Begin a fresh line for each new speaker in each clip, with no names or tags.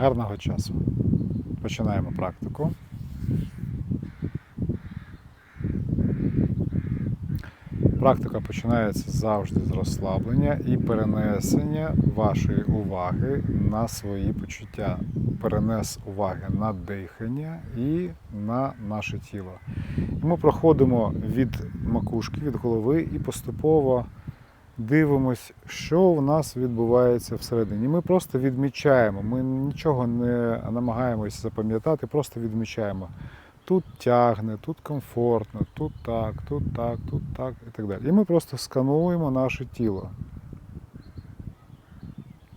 Гарного часу. Починаємо практику. Практика починається завжди з розслаблення і перенесення вашої уваги на свої почуття. Перенес уваги на дихання і на наше тіло. Ми проходимо від макушки, від голови і поступово дивимось, що у нас відбувається всередині. Ми просто відмічаємо, ми нічого не намагаємося запам'ятати, просто відмічаємо. Тут тягне, тут комфортно, тут так, тут так, тут так і так далі. І ми просто скануємо наше тіло.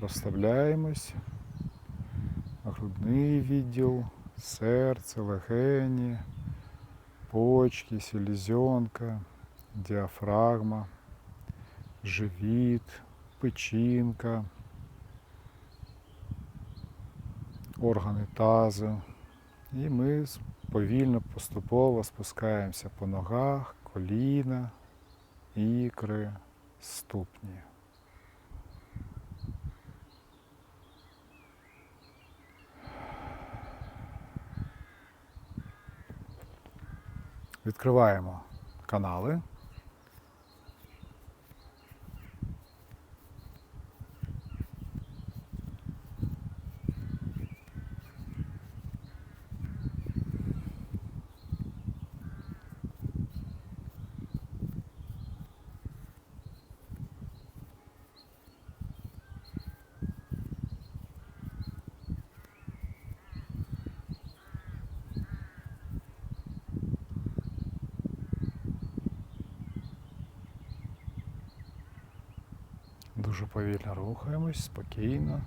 Розслабляємось. Грудний відділ, серце, легені, почки, селезенка, діафрагма, живіт, печінка, органи тазу. І ми повільно, поступово спускаємося по ногах, коліна, ікри, ступні. Відкриваємо канали. Дуже повільно рухаємось, спокійно.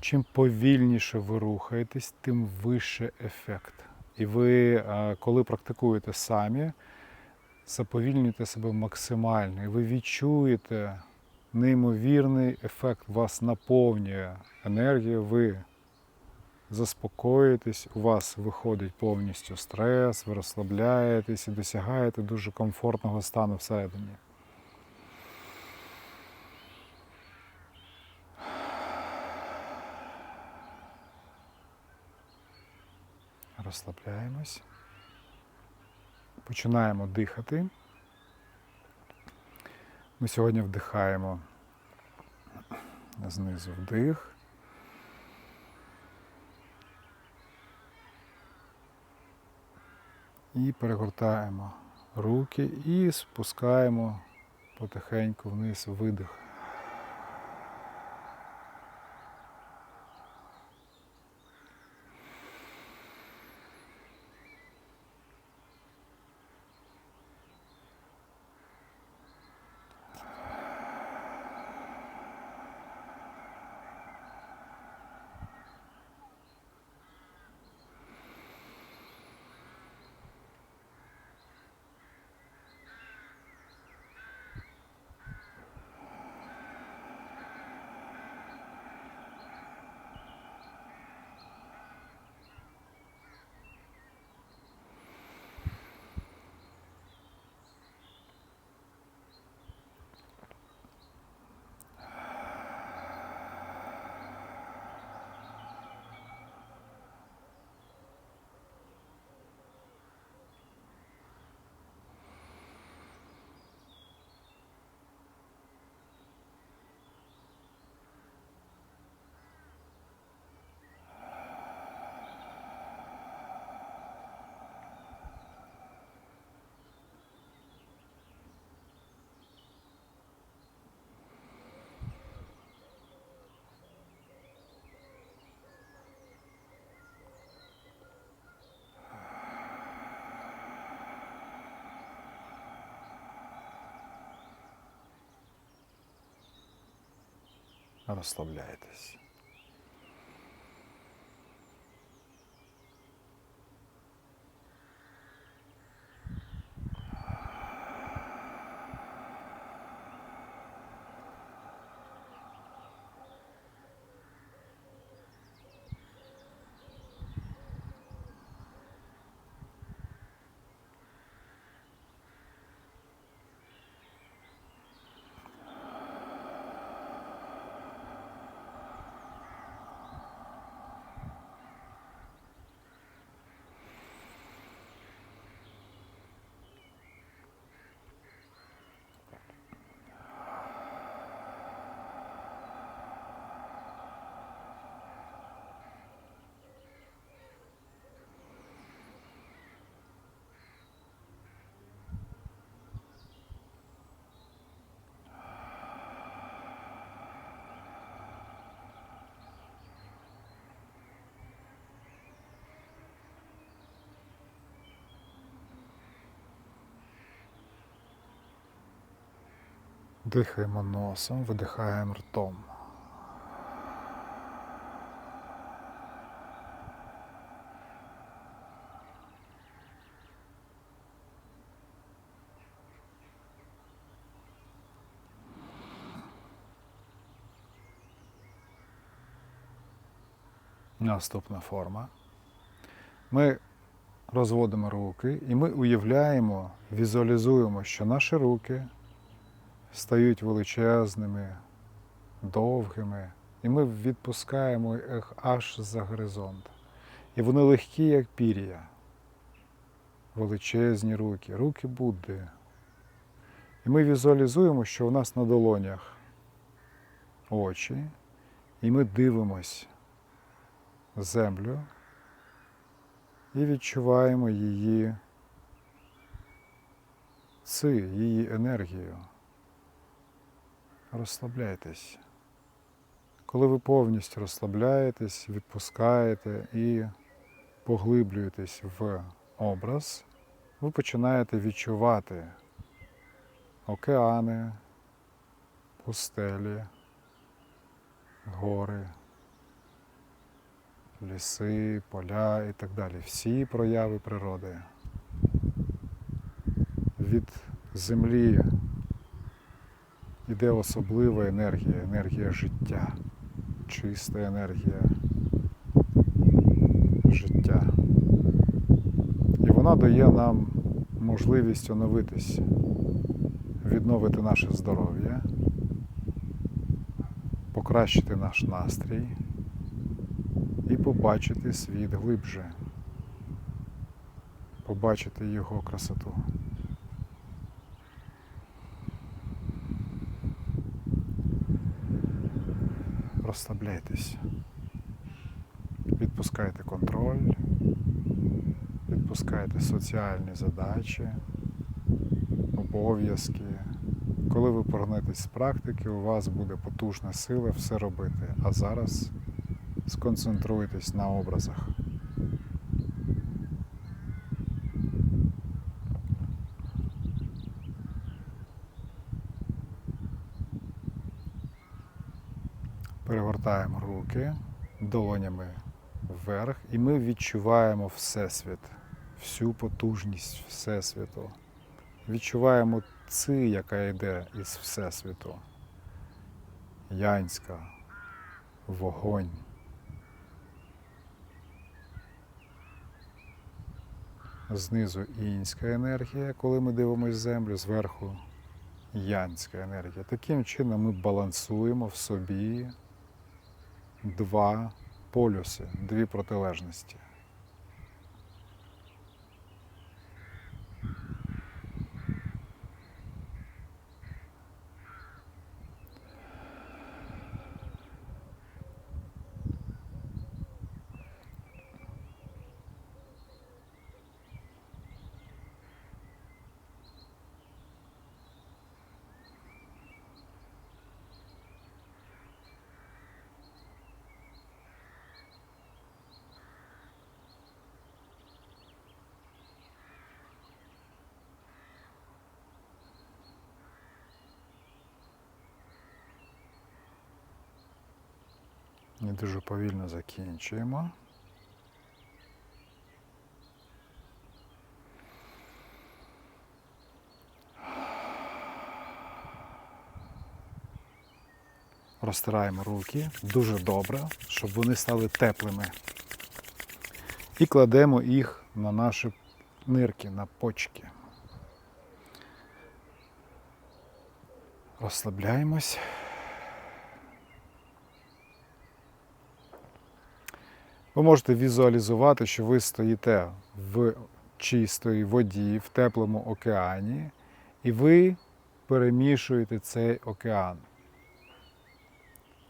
Чим повільніше ви рухаєтесь, тим вище ефект. І ви, е, коли практикуєте самі, заповільнюєте себе максимально. І ви відчуєте неймовірний ефект, вас наповнює енергія, ви заспокоїтесь, у вас виходить повністю стрес, ви розслабляєтесь і досягаєте дуже комфортного стану всередині. Розслабляємось. Починаємо дихати. Ми сьогодні вдихаємо знизу вдих. І перегортаємо руки і спускаємо потихеньку вниз видих. Розслабляєтесь. Дихаємо носом, видихаємо ртом. Наступна форма. Ми розводимо руки і ми уявляємо, візуалізуємо, що наші руки стають величезними, довгими, і ми відпускаємо їх аж за горизонт. І вони легкі, як пір'я. Величезні руки, руки Будди. І ми візуалізуємо, що у нас на долонях очі, і ми дивимось землю і відчуваємо її ци, її енергію. Розслабляйтесь. Коли ви повністю розслабляєтесь, відпускаєте і поглиблюєтесь в образ, ви починаєте відчувати океани, пустелі, гори, ліси, поля і так далі. Всі прояви природи. Від землі йде особлива енергія, енергія життя, чиста енергія життя. І вона дає нам можливість оновитись, відновити наше здоров'я, покращити наш настрій і побачити світ глибше, побачити його красоту. Розслабляйтесь, відпускайте контроль, відпускайте соціальні задачі, обов'язки. Коли ви повернетесь з практики, у вас буде потужна сила все робити. А зараз сконцентруйтесь на образах. Перевертаємо руки долонями вверх, і ми відчуваємо Всесвіт, всю потужність Всесвіту. Відчуваємо ци, яка йде із Всесвіту. Янська, вогонь. Знизу інська енергія, коли ми дивимося землю, зверху янська енергія. Таким чином ми балансуємо в собі два полюси, дві протилежності. І дуже повільно закінчуємо. Розтираємо руки дуже добре, щоб вони стали теплими. І кладемо їх на наші нирки, на почки. Розслабляємось. Ви можете візуалізувати, що ви стоїте в чистій воді, в теплому океані, і ви перемішуєте цей океан.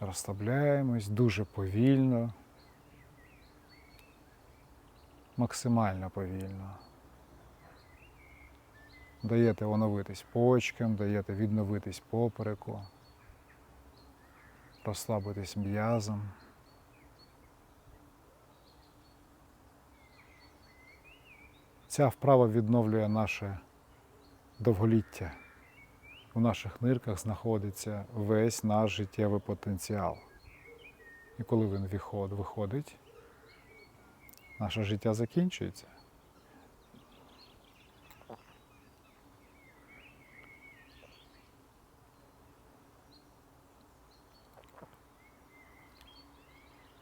Розслабляємось дуже повільно, максимально повільно. Даєте оновитись почкам, даєте відновитись попереку, розслабитись м'язом. Ця вправа відновлює наше довголіття, у наших нирках знаходиться весь наш життєвий потенціал. І коли він виход- виходить, наше життя закінчується.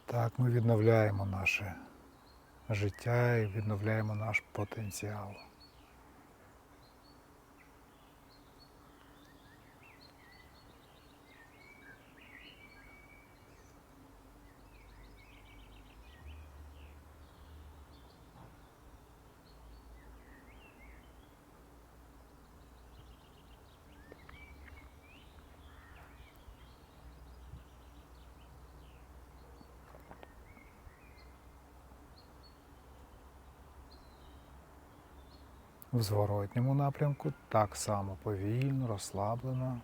Так, ми відновляємо наше життя і відновляємо наш потенціал. В зворотньому напрямку так само повільно, розслаблено.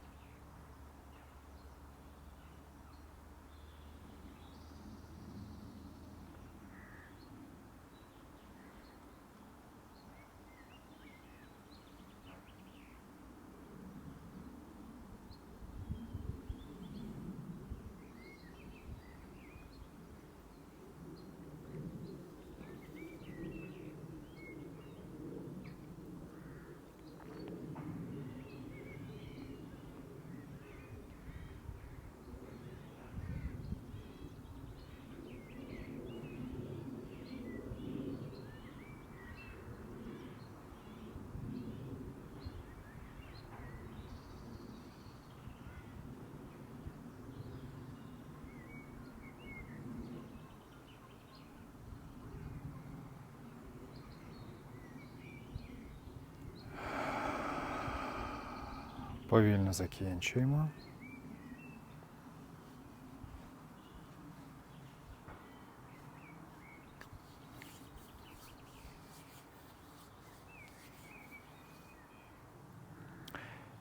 Повільно закінчуємо.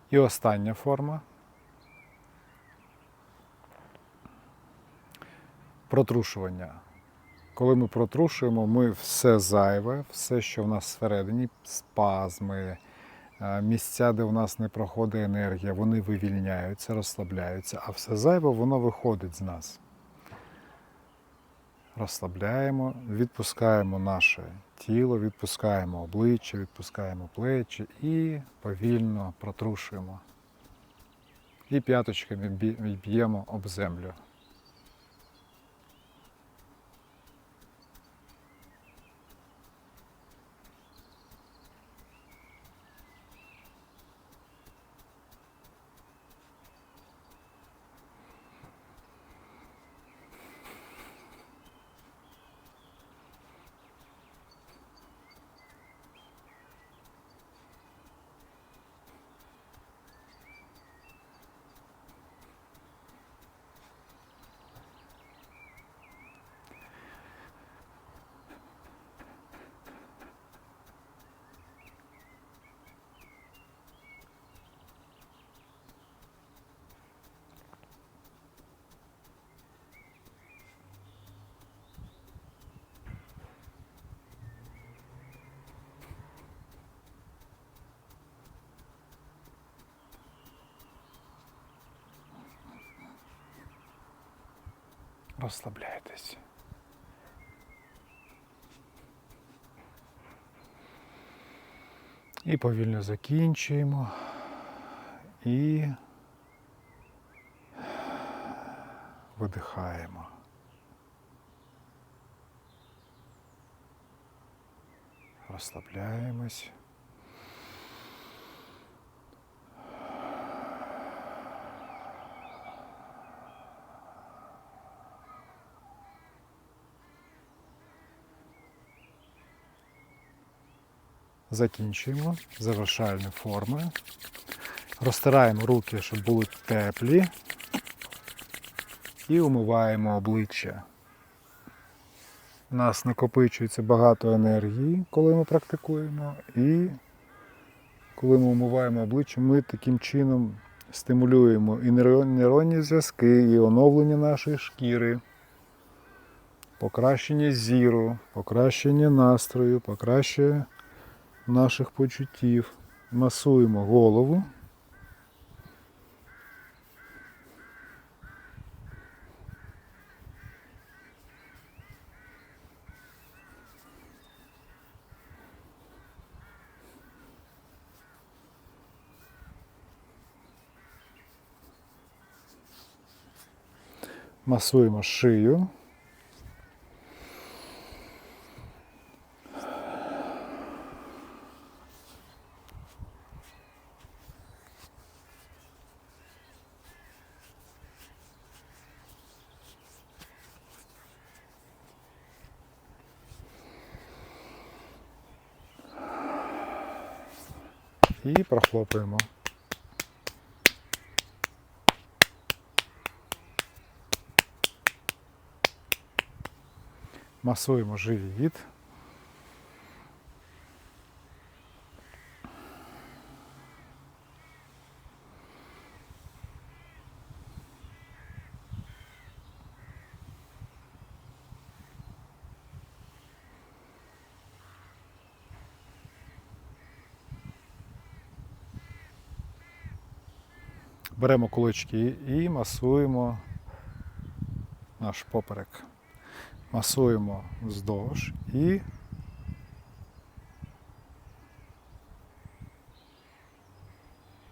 І остання форма. Протрушування. Коли ми протрушуємо, ми все зайве, все, що в нас всередині, спазми, місця, де в нас не проходить енергія, вони вивільняються, розслабляються, а все зайве, воно виходить з нас. Розслабляємо, відпускаємо наше тіло, відпускаємо обличчя, відпускаємо плечі і повільно протрушуємо. І п'яточками б'ємо об землю. Розслабляйтесь. І повільно закінчуємо. І видихаємо. Розслабляємось. Закінчуємо завершальні форми. Розтираємо руки, щоб були теплі. І умиваємо обличчя. У нас накопичується багато енергії, коли ми практикуємо. І коли ми умиваємо обличчя, ми таким чином стимулюємо і нейронні зв'язки, і оновлення нашої шкіри, покращення зіру, покращення настрою, покращення наших почуттів. Масуємо голову. Масуємо шию. І прохлопуємо. Масуємо живіт. Беремо кулачки і масуємо наш поперек. Масуємо вздовж і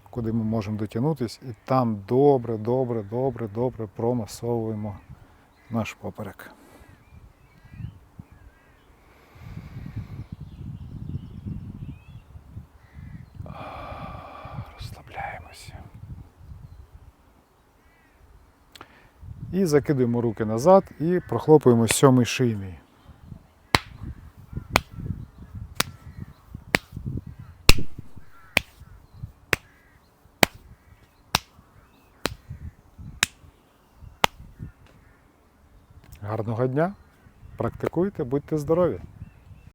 куди ми можемо дотягнутися, і там добре, добре, добре, добре промасовуємо наш поперек. І закидуємо руки назад і прохлопуємо сьомий шийний. Гарного дня! Практикуйте, будьте здорові!